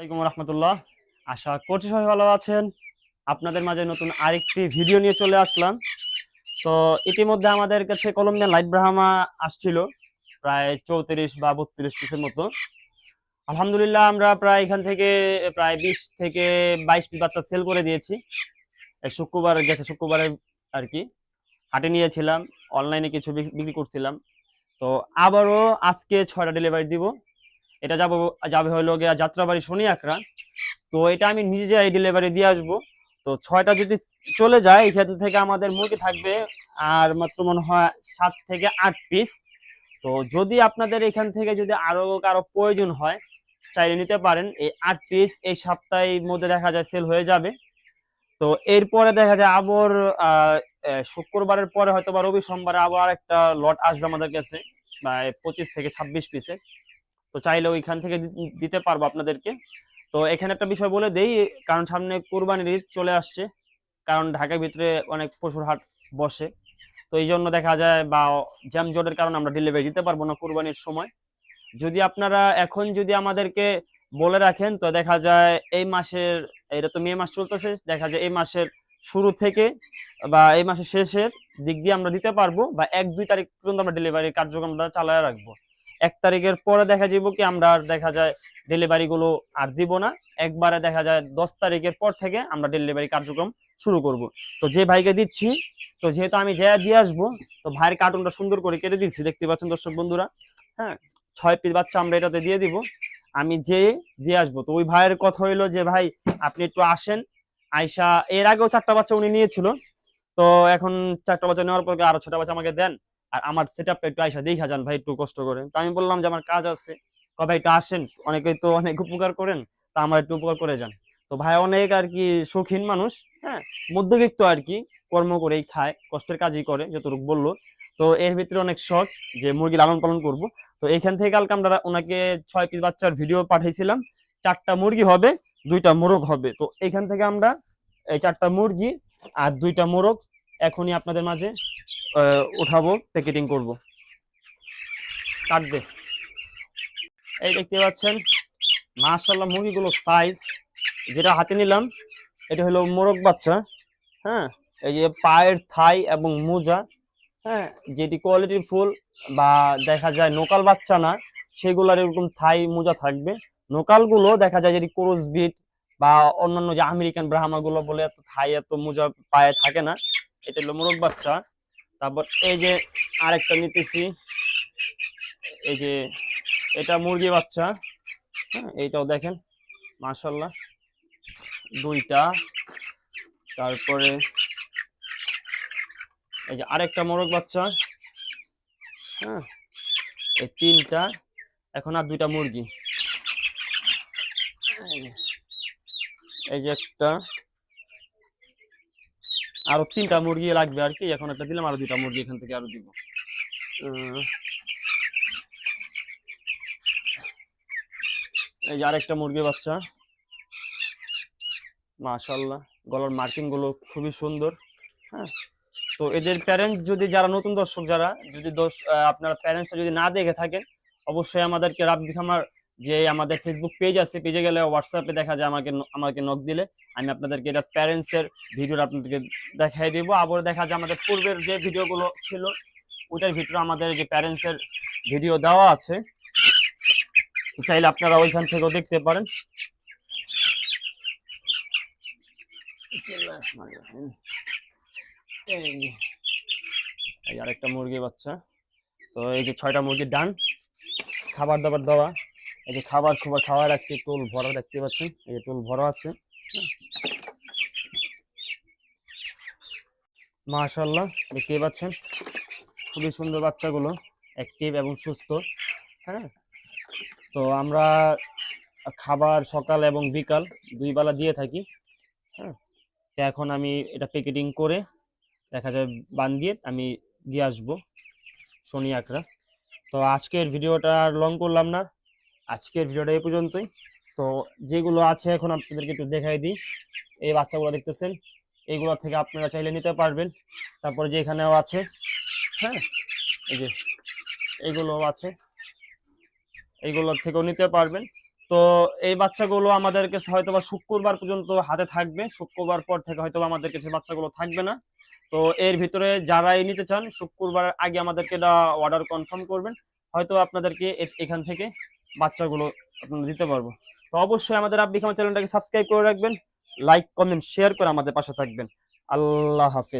আসসালামাইকুম রহমতুল্লাহ। আশা করছি সবাই ভালো আছেন। আপনাদের মাঝে নতুন আরেকটি ভিডিও নিয়ে চলে আসলাম। তো ইতিমধ্যে আমাদের কাছে কলম্বিয়ান লাইট ব্রাহ্মা আসছিল, প্রায় চৌত্রিশ বা বত্রিশ পিসের মতো। আলহামদুলিল্লাহ আমরা প্রায় এখান থেকে, প্রায় বিশ থেকে বাইশ পিস বাচ্চা সেল করে দিয়েছি। শুক্রবার, গেছে শুক্রবারে আর কি। হাটে নিয়েছিলাম অনলাইনে কিছু বিক- বিক্রি করছিলাম। তো আবারও আজকে ছয়টা ডেলিভারি দিব। এটা যাব, যাবে হলো গিয়া যাত্রাবাড়ি শনি আকরা তো এটা আমি নিজে ডেলিভারি দিয়ে আসব। তো ছয়টা যদি চলে যায় এখান থেকে আমাদের মুরগি থাকবে আর মাত্র মনে হয় সাত থেকে আট পিস তো যদি আপনাদের এখান থেকে যদি আরও কারও প্রয়োজন হয়, চাইলে নিতে পারেন। এই আট পিস এই সপ্তাহের মধ্যে দেখা যায় সেল হয়ে যাবে। তো এরপরে দেখা যায় আবার শুক্রবারের পরে হয়তো বা রবি সোমবারে আবার একটা লট আসবে আমাদের কাছে, প্রায় পঁচিশ থেকে ছাব্বিশ পিসে তো চাইলে ওইখান থেকে দিতে পারব আপনাদেরকে। তো এখানে একটা বিষয় বলে দেই, কারণ সামনে কোরবানির ঈদ চলে আসছে, কারণ ঢাকার ভিতরে অনেক পশুর হাট বসে। তো এই জন্য দেখা যায় বা জ্যাম জটের কারণে আমরা ডেলিভারি দিতে পারব না কোরবানির সময়। যদি আপনারা এখন যদি আমাদেরকে বলে রাখেন, তো দেখা যায় এই মাসের, এটা তো মে মাস চলতেছে, দেখা যায় এই মাসের শুরু থেকে বা এই মাসের শেষের দিক দিয়ে আমরা দিতে পারব বা এক দুই তারিখ পর্যন্ত আমরা ডেলিভারি কার্যক্রমটা চালায় রাখব। এক তারিখের পরে দেখা যাব কি আমরা আর দেখা যায় ডেলিভারি গুলো আর দিব না। একবারে দেখা যায় দশ তারিখের পর থেকে আমরা ডেলিভারি কার্যক্রম শুরু করব। তো যে ভাইকে দিচ্ছি, তো যেহেতু আমি যা দিয়ে আসব, তো ভাইয়ের কার্টুনটা সুন্দর করে কেটে দিচ্ছি। দেখতে পাচ্ছেন দর্শক বন্ধুরা হ্যাঁ ছয় পিস বাচ্চা আমরা এটাতে দিয়ে দিব। আমি যে দিয়ে আসব, তো ওই ভাইয়ের কথা হইল যে, ভাই, আপনি একটু আসেন। আয়সা এর আগেও চারটা বাচ্চা উনি নিয়েছিল। তো এখন চারটা বাচ্চা নেওয়ার পর আরও ছটা বাচ্চা আমাকে দেন? আর আমার সেট আপটা একটু আয়সা দেখা যান ভাই, একটু কষ্ট করেন তো আমি বললাম যে আমার কাজ আছে। কবে একটু আসেন। অনেকেই তো অনেক উপকার করেন, তা আমার একটু উপকার করে যান। তো ভাই, অনেক আর কি শৌখিন মানুষ হ্যাঁ? মধ্যবিত্ত আর কি, কর্ম করেই খায়, কষ্টের কাজই করে, যতটুকু বলল। তো এর ভিতরে অনেক শখ যে মুরগি লালন পালন করব। তো এখান থেকে কালকে আমরা ওনাকে ছয় পিস বাচ্চার ভিডিও পাঠিয়েছিলাম চারটা মুরগি হবে, দুইটা মোরগ হবে। তো এখান থেকে আমরা এই চারটা মুরগি আর দুইটা মোরগ এখনই আপনাদের মাঝে উঠাবো প্যাকেটিং করব। কাটবে এই দেখতে পাচ্ছেন মাশাল্লাহ মুরগিগুলো সাইজ যেটা হাতে নিলাম, এটা হলো মোরগ বাচ্চা হ্যাঁ? এই যে পায়ের থাই এবং মোজা হ্যাঁ? যেটি কোয়ালিটির ফুল বা দেখা যায় নোকাল বাচ্চা না, সেগুলোর এরকম থাই, মোজা থাকবে। নোকালগুলো দেখা যায় যেটি ক্রোস বিট বা অন্যান্য যে আমেরিকান ব্রাহ্মাগুলো বলে, এত থাই, এত মোজা পায়ে থাকে না এটা হলো মোরগ বাচ্চা। তারপর এই যে আরেকটা নিতেছি। এই যে এটা মুরগি বাচ্চা। হ্যাঁ এইটাও দেখেন মাশাল্লাহ দুইটা। তারপরে এই যে আরেকটা মোরগ বাচ্চা। হ্যাঁ এই তিনটা। এখন আর দুইটা মুরগি। এই যে একটা। আরও তিনটা মুরগি লাগবে আর কি এখন একটা দিলাম আরও দুইটা মুরগি এখান থেকে আরও দিব। এই যে আরেকটা মুরগি বাচ্চা। মাশাল্লাহ গলার মার্কিংগুলো খুবই সুন্দর হ্যাঁ। তো এদের প্যারেন্টস যদি যারা নতুন দর্শক যারা যদি আহ, আপনার প্যারেন্টসটা যদি না দেখে থাকেন অবশ্যই আমাদেরকে রাব্বি খামার যে আমাদের ফেসবুক পেজ আছে পেজে গেলে হোয়াটসঅ্যাপে দেখা যায় আমাকে আমাকে নক দিলে। আমি আপনাদেরকে এটা প্যারেন্টসের ভিডিওটা আপনাদেরকে দেখাই দিব। আবার দেখা যায় আমাদের পূর্বের যে ভিডিওগুলো ছিল, ওইটার ভিতরে আমাদের যে প্যারেন্টসের ভিডিও দেওয়া আছে। চাইলে আপনারা ওইখান থেকেও দেখতে পারেন। আরেকটা মুরগি বাচ্চা। তো এই যে ছয়টা মুরগির ডান, খাবার দাবার দেওয়া। এই যে খাবার খাবার খাওয়া রাখছি টুল ভরা দেখতে পাচ্ছেন, এই যে টুল ভরা আছে। মাশাল্লাহ দেখতে পাচ্ছেন? খুবই সুন্দর বাচ্চাগুলো অ্যাক্টিভ এবং সুস্থ হ্যাঁ? তো আমরা খাবার সকাল এবং বিকাল দুই বেলা দিয়ে থাকি হ্যাঁ? তো এখন আমি এটা প্যাকেটিং করে, দেখা যায় বান্ধিয়ে আমি দিয়ে আসব শনি আকরা তো আজকের ভিডিওটা আর লং করলাম না। আজকের ভিডিওটা এই পর্যন্তই। তো যেগুলো আছে এখন আপনাদেরকে একটু দেখাই দিই। এই বাচ্চাগুলো দেখতেছেন এইগুলো থেকে আপনারা চাইলে নিতে পারবেন। তারপরে যে এখানেও আছে হ্যাঁ এই যে এইগুলো আছে এইগুলোর থেকেও নিতে পারবেন। তো এই বাচ্চাগুলো আমাদের কাছে হয়তো বা শুক্রবার পর্যন্ত হাতে থাকবে। শুক্রবার পর থেকে হয়তো আমাদের কাছে বাচ্চাগুলো থাকবে না। তো এর ভিতরে যারাই নিতে চান, শুক্রবার আগে আমাদেরকে অর্ডার কনফার্ম করবেন। হয়তো আপনাদেরকে এখান থেকে বাচ্চাগুলো আপনারা দিতে পারব। তো অবশ্যই আমাদের আপনি খামার চ্যানেলটাকে সাবস্ক্রাইব করে রাখবেন লাইক কমেন্ট শেয়ার করে আমাদের পাশে থাকবেন। আল্লাহ হাফেজ।